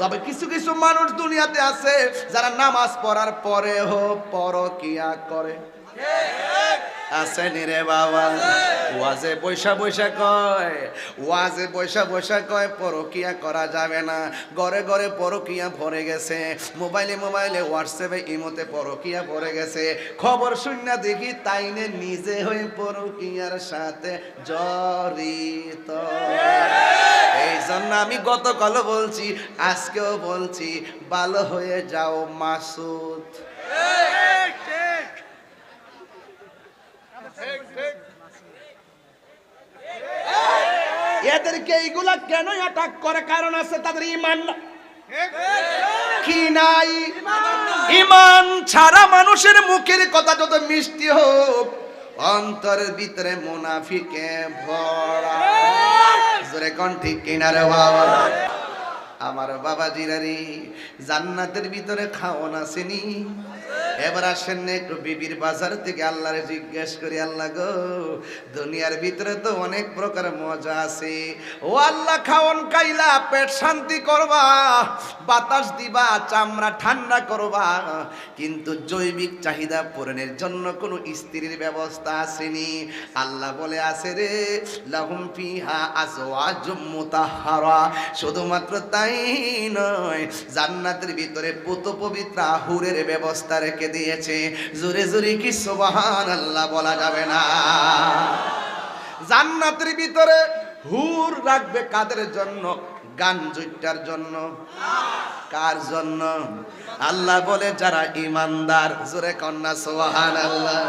তবে কিছু কিছু মানুষ দুনিয়াতে আছে যারা নামাজ পড়ার পরে পরেও পরকিয়া করে। আসেনি রে বাবা? ওয়াজে বৈশা বৈশা কয়, ওয়াজে বৈশা বৈশা কয়, পরকিয়া করা যাবে না। ঘরে ঘরে পরকিয়া ভরে গেছে। মোবাইলে মোবাইলে হোয়াটসঅ্যাপে ইমোতে পরকিয়া ভরে গেছে। খবর শূন্য দেখি তাইনে নিজে হয়ে পরকিয়ার সাথে জড়িত। এই জন্য আমি গতকাল বলছি, আজকেও বলছি, ভালো হয়ে যাও মাসুদ। এদেরকে এইগুলা কেন অ্যাটাক করে? কারণ আছে তাদের ইমান না- কি নাই? ইমান ছাড়া মানুষের মুখের কথা যত মিষ্টি হোক অন্তরের ভিতরে মুনাফিকে ভরা। জোরে কোন ঠিক কিনারে বাবা। আমার বাবা জিরারি জান্নাতের ভিতরে খাওন আসেনি এবার আসেন একটু বিবির বাজার থেকে আল্লাহরে জিজ্ঞেস করি, আল্লাহ গো, দুনিয়ার ভিতরে তো অনেক প্রকার মজা আছে। ও আল্লাহ, খাওন খাইলা, পেট শান্তি করবা, বাতাস দিবা, চামড়া ঠান্ডা করবা, কিন্তু জৈবিক চাহিদা পূরণের জন্য কোনো স্ত্রীর ব্যবস্থা আসেনি। আল্লাহ বলে, আছে রে, লাহুম ফিহা আজওয়াজুম মুতাহহারা শুধুমাত্র তাই নয়। জান্নাতের ভিতরে পুত পবিত্র আহুরের ব্যবস্থা রেখে দিয়েছে। জোরে জোরে কি সুবহানাল্লাহ বলা যাবে না? জান্নাতের ভিতরে হুর রাখবে কাদের জন্য? গান জুইটার জন্য। কার জন্য? আল্লাহ বলে, যারা ইমানদার জোরে কন্যা সোহান আল্লাহ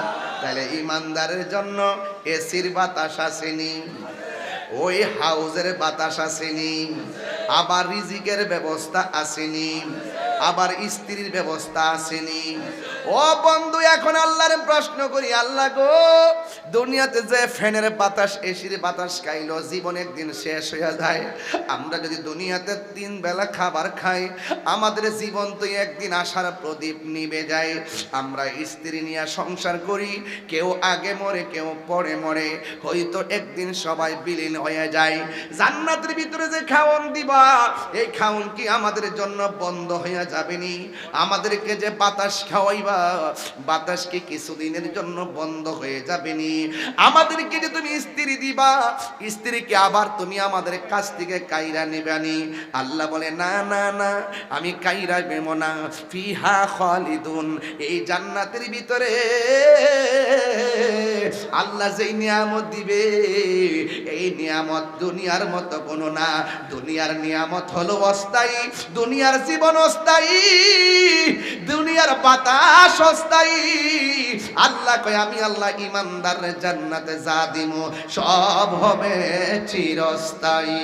তাহলে ইমানদারের জন্য এসির বাতাস আসেনি, ওই হাউজের বাতাস আসেনি। আবার রিজিকের ব্যবস্থা আসেনি। আবার স্ত্রীর ব্যবস্থা আসেনি। ও বন্ধু, এখন আল্লাহর প্রশ্ন করি, আল্লাহ গো দুনিয়াতে যে ফ্যানের বাতাস, এসির বাতাস খাইলো, জীবন একদিন শেষ হয়ে যায়। আমরা যদি দুনিয়াতে তিন বেলা খাবার খাই, আমাদের জীবন তো একদিন আসার প্রদীপ নিবে যায়। আমরা স্ত্রী নিয়ে সংসার করি, কেউ আগে মরে, কেউ পরে মরে, হয়তো একদিন সবাই বিলীন হয়ে যায়। জান্নাতের ভিতরে যে খাওন দিবা, এই খাওন কি আমাদের জন্য বন্ধ হয়ে যাবেনি আমাদেরকে যে বাতাস খাওয়াইবা, বাতাস কি কিছুদিনের জন্য বন্ধ হয়ে যাবেনি আমাদেরকে যে তুমি স্ত্রী দিবা, স্ত্রীকে আবার তুমি আমাদের কাছ থেকে কাইরা নিবানি আল্লাহ বলে, না না না, আমি কাইরা নেব না। ফিহা খালিদুন, এই জান্নাতের ভিতরে আল্লাহ যেই নিয়ামত দিবে, এই নিয়ামত দুনিয়ার মতো কোনো না। দুনিয়ার নিয়ামত হলো অস্থায়ী, দুনিয়ার জীবন অস্থায়ী, দুনিয়ার বাতাস অস্থায়ী। আল্লাহ কয়, আমি আল্লাহ ইমানদার জান্নাতে যা দিব সব হবে চিরস্থায়ী।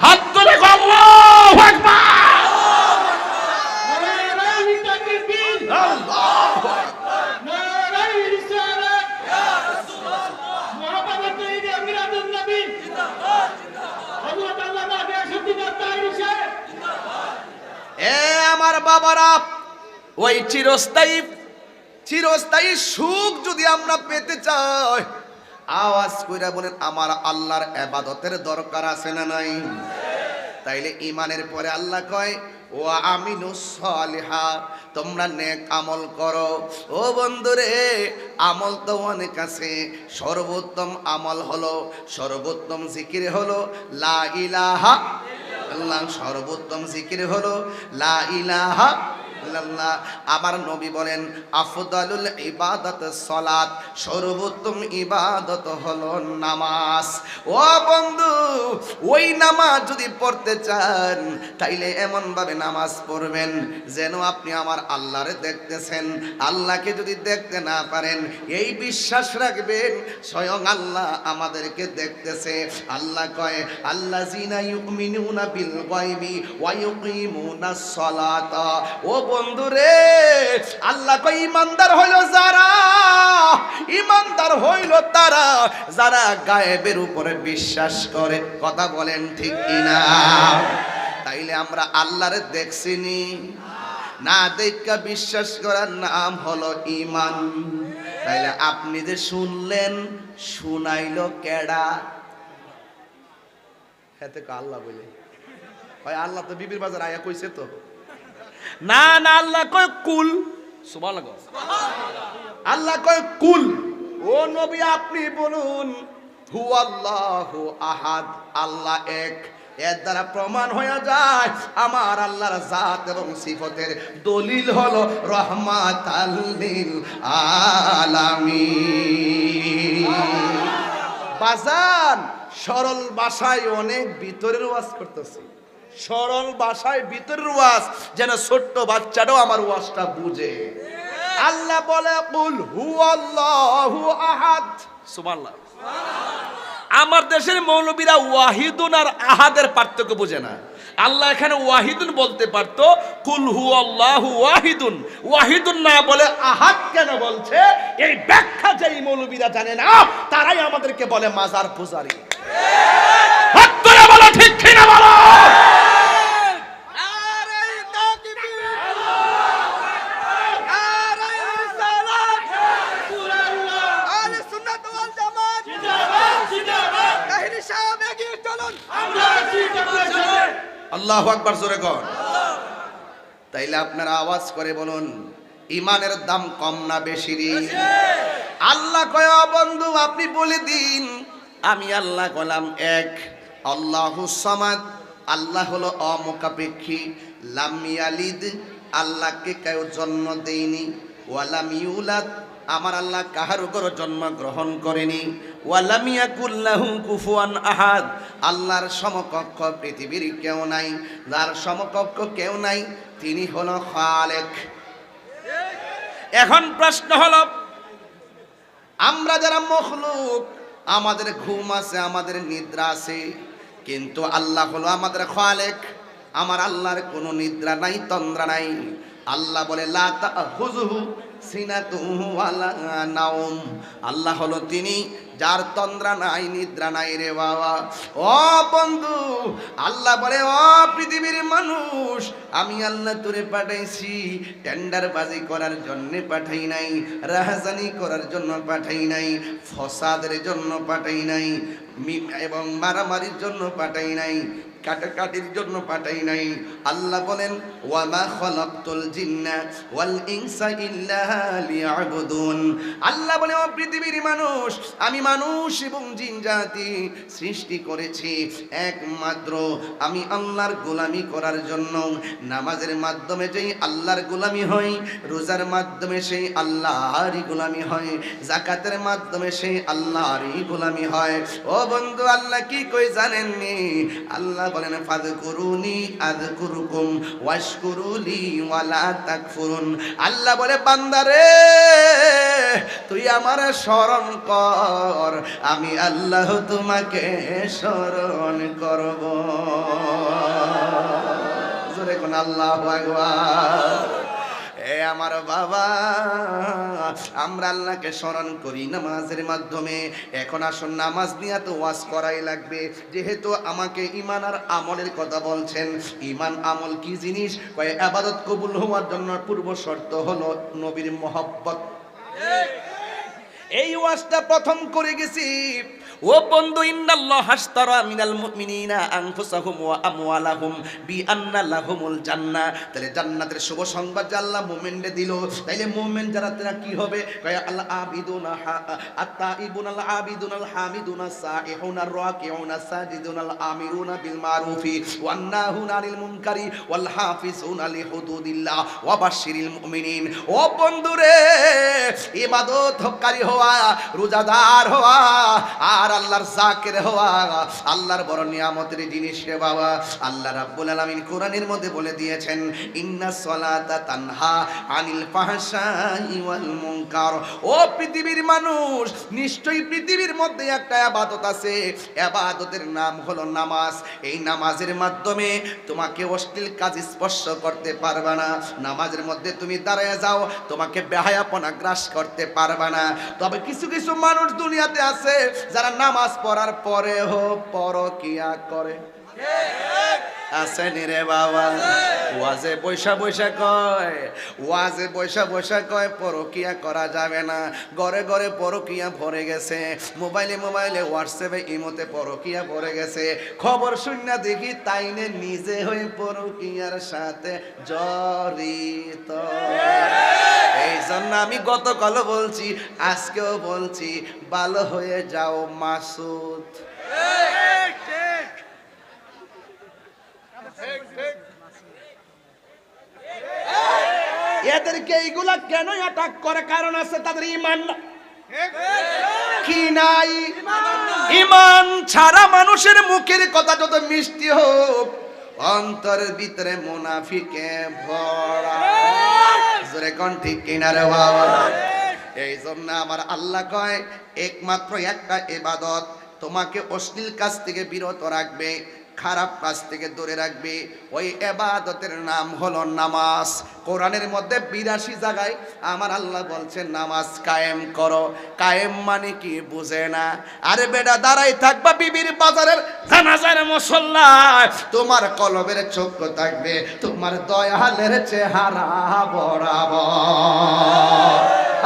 হাত তুলে আল্লাহু আকবার! এ আমার বাবারা ওই চিরস্থায়ী চিরস্থায়ী সুখ যদি আমরা পেতে চাই, আওয়াজ কইরা বলেন, আমার আল্লাহর এবাদতের দরকার আছে না নাই? তাইলে ইমানের পরে আল্লাহ কয় ও আমিনু সলিহা, তোমরা নেক আমল করো। ও বন্ধুরে, আমল তো অনেক আছে, সর্বোত্তম আমল হলো, সর্বোত্তম জিকির হলো, লা ইলাহা আল্লাহ সর্বোত্তম জিকির হলো, লা ইলাহা ইল্লাল্লাহ। আমার নবী বলেন, আফদালুল ইবাদত সলাত, সর্বোত্তম ইবাদত হলো নামাজ। ও বন্ধু, ওই নামাজ যদি পড়তে চান, তাইলে এমন ভাবে নামাজ পড়বেন যেন আপনি আমার আল্লাহরে দেখতেছেন। আল্লাহকে যদি দেখতে না পারেন, এই বিশ্বাস রাখবেন, স্বয়ং আল্লাহ আমাদেরকে দেখতেছে। আল্লাহ কয় আল্লাহ জিনা ইউমিনুনা বিল গায়বি ওয়া ইউকিমুনাস সালাতা। ও বন্ধু রে। আল্লাহ কয়, ইমানদার হইল যারা, ইমানদার হইল তারা, যারা গায়েবের উপরে বিশ্বাস করে। কথা বলেন ঠিক কিনা? তাইলে আমরা আল্লাহরে দেখছিনি। না দেখা বিশ্বাস করার নাম হলো ইমান। তাইলে আপনি যে শুনলেন, শুনাইলো কেডা? হেতে আল্লাহ বলে। ভাই আল্লাহ তো বিবির বাজার আয়া কইছে তো। না না, আল্লাহ কয় কুল। আল্লাহ কয় কুল। ও নবী, আপনি বলুন হু আল্লাহ আহাদ, আল্লাহ এক। এর দ্বারা প্রমাণ হয়ে যায়, আমার আল্লাহর জাত এবং সিফতের দলিল হলো রহমাত আলামিন। বাজান, সরল ভাষায় অনেক ভিতরের ওয়াজ করতেছি। সরল ভাষায় ভিতরের ওয়াজ, যেন ছোট্ট বাচ্চাটাও আমার ওয়াজটা বুঝে। আল্লাহ বলে, কুল হু আল্লাহু আহাদ। সুবহানাল্লাহ। আমার দেশের মৌলবীরা ওয়াহিদুন আর আহাদের পার্থক্য বোঝে না। আল্লাহ এখানে ওয়াহিদুন বলতে পারতো, কুল হু আল্লাহু ওয়াহিদুন। ওয়াহিদুন না বলে আহাদ কেন বলছে? এই ব্যাখ্যা যেই মৌলবীরা জানে না, তারাই আমাদেরকে বলে মাজার পূজারি। হাত তুলে বলো ঠিক কিনা বলো? আল্লাহু আকবার জোরে কর তাইলে আপনারা আওয়াজ করে বলুন, ইমানের দাম কম না বেশি আল্লাহ কয় "ও বন্ধু, আপনি বলে দিন। আমি আল্লাহ কলাম এক, আল্লাহ সামাদ। আল্লাহ হলো অমুখাপেক্ষী। লাম ইয়ালিদ, আল্লাহকে কেউ জন্ম দেয়নি। ওয়ালাম ইউলাদ আমার আল্লাহ কাহার উপর জন্ম গ্রহণ করেনি। ওয়ালাম ইয়াকুল্লাহু কুফুয়ান আহাদ। আল্লাহর সমকক্ষ পৃথিবীর কেউ নাই। যার সমকক্ষ কেউ নাই, তিনি হলো খালেক। এখন প্রশ্ন হলো, আমরা যারা মখলুক, আমাদের ঘুম আছে, আমাদের নিদ্রা আছে, কিন্তু আল্লাহ হলো আমাদের খালেক। আমার আল্লাহর কোনো নিদ্রা নাই, তন্দ্রা নাই। আল্লাহ বলে, লা তাহুজুহু সিনাতুহু ওয়ালা নাওম আল্লাহ হলো তিনি, যার তন্দ্রা নাই, নিদ্রা নাই রে বাবা। ও বন্ধু, আল্লাহ বলে, ও পৃথিবীর মানুষ, আমি আল্লাহ তোরে পাঠাইছি টেন্ডার বাজি করার জন্য পাঠাই নাই, রাহাজানি করার জন্য পাঠাই নাই, ফসাদের জন্য পাঠাই নাই এবং মারামারির জন্য পাঠাই নাই, কাটাকাটির জন্য পাঠাই নাই। আল্লাহ বলেন ওয়ামা খলাকতুল জিন্না ওয়াল ইনসা ইল্লা আল্লাহ বলে, ও পৃথিবীর মানুষ, আমি মানুষ এবং জিন জাতি সৃষ্টি করেছি একমাত্র। আমি আল্লাহর গোলামি করার জন্য। নামাজের মাধ্যমে যেই আল্লাহর গোলামি হয়, রোজার মাধ্যমে সেই আল্লাহরই গোলামি হয় জাকাতের মাধ্যমে সেই আল্লাহরই গোলামি হয়। ও বন্ধু, আল্লাহ কি কই জানেননি? আল্লাহ বলেন ফাদ করুনি আদ কুরুকুম ওয়াশকুরুলি ওয়ালা তাকফুরুন। আল্লাহ বলে বান্দারে তুই আমার স্মরণ কর আমি আল্লাহ তোমাকে স্মরণ করব। কোন আল্লাহ আকবার। এ আমার বাবা, আমরা আল্লাহকে স্মরণ করি নামাজের মাধ্যমে। এখন আসুন, নামাজ নিয়ে তো ওয়াজ করাই লাগবে। যেহেতু আমাকে ইমান আর আমলের কথা বলছেন ইমান আমল কি জিনিস? কয়ে, আবাদত কবুল হওয়ার জন্য পূর্ব শর্ত হলো নবীর মহব্বত। এই ওয়াজটা প্রথম করে গেছি। ও বন্ধু, ইন্নাল্লাহ হাসতারা মিনাল মুমিনিনা আনফুসাহুম ওয়া আমওয়ালাহুম বিআন্না লাহুমুল জান্নাহ। তাহলে জান্নাতের শুভ সংবাদ যে আল্লাহ মুমিনরে দিল, তাইলে মুমিন যারা, তারা কি হবে? কয় আল্লাহ আবিদুন আত্তাইবুন আল আবিদুন আল হামিদুন সাইহুন আর রাকিউন সাজিদুন আল আমিরুন বিল মারুফি ওয়ান নাহুন আনিল মুনকারি ওয়াল হাফিজুন লি হুদুদিল্লাহ ওয়া বাশশিরিল মুমিনিন। ও বন্ধুরে, ইবাদতকারী হওয়া, রোজাদার হওয়া, আর আল্লাহর জাকির হওয়া, আল্লাহর বড় নিয়ামতের জিনিস রে বাবা। আল্লাহ রাব্বুল আলামিন কোরআনের মধ্যে বলে দিয়েছেন, ইন্না সলাতা তানহা আনিল ফাহশাই ওয়াল মুনকার। ও পৃথিবীর মানুষ, নিশ্চয়ই পৃথিবীর মধ্যে একটা ইবাদত আছে। ইবাদতের নাম হলো নামাজ। এই নামাজের মাধ্যমে তোমাকে অশ্লীল কাজ স্পর্শ করতে পারবে না। নামাজের মধ্যে তুমি দাঁড়ায় যাও, তোমাকে বেহায়াপনা গ্রাস করতে পারবে না। তবে কিছু কিছু মানুষ দুনিয়াতে আছে যারা নামাজ পড়ার পরে হো পরকিয়া করে। আসেনি রে বাবা? ওয়াজে পয়সা পয়সা কয়, ওয়াজে পয়সা পয়সা কয়, পরকিয়া করা যাবে না। ঘরে ঘরে পরকিয়া ভরে গেছে। মোবাইলে মোবাইলে হোয়াটসঅ্যাপে ইমোতে পরকিয়া ভরে গেছে। খবর শূন্য দেখি তাইনে নিজে হয়ে পরকিয়ার সাথে জড়িত। এই জন্য আমি গতকাল বলছি, আজকেও বলছি, ভালো হয়ে যাও মাসুদ। এদেরকে এইগুলা কেন অ্যাটাক করে? কারণ আছে তাদের ইমান। কি নাই? ইমান ছাড়া মানুষের মুখের কথা যত মিষ্টি হোক অন্তরের ভিতরে মুনাফিকে ভরা। জোরে ঠিক কিনারে এই জন্য আমার আল্লাহ কয়, একমাত্র একটা এবাদত তোমাকে অশ্লীল কাজ থেকে বিরত রাখবে। খারাপ কাজ থেকে দূরে রাখবে। ওই এবাদতের নাম হলো নামাজ। কোরআনের মধ্যে বিরাশি জায়গায় আমার আল্লাহ বলছে নামাজ কায়েম করো। কায়েম মানে কি? বুঝে না। আরে বেটা দাঁড়াই থাকবা বিবির বাজারের জানাজার মশল্লা তোমার কলবের চক্ষু থাকবে, তোমার দয়ালের চেহারা বরাবর।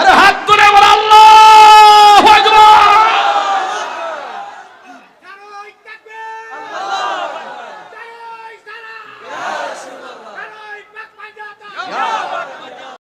আরে হাত তুলে বলা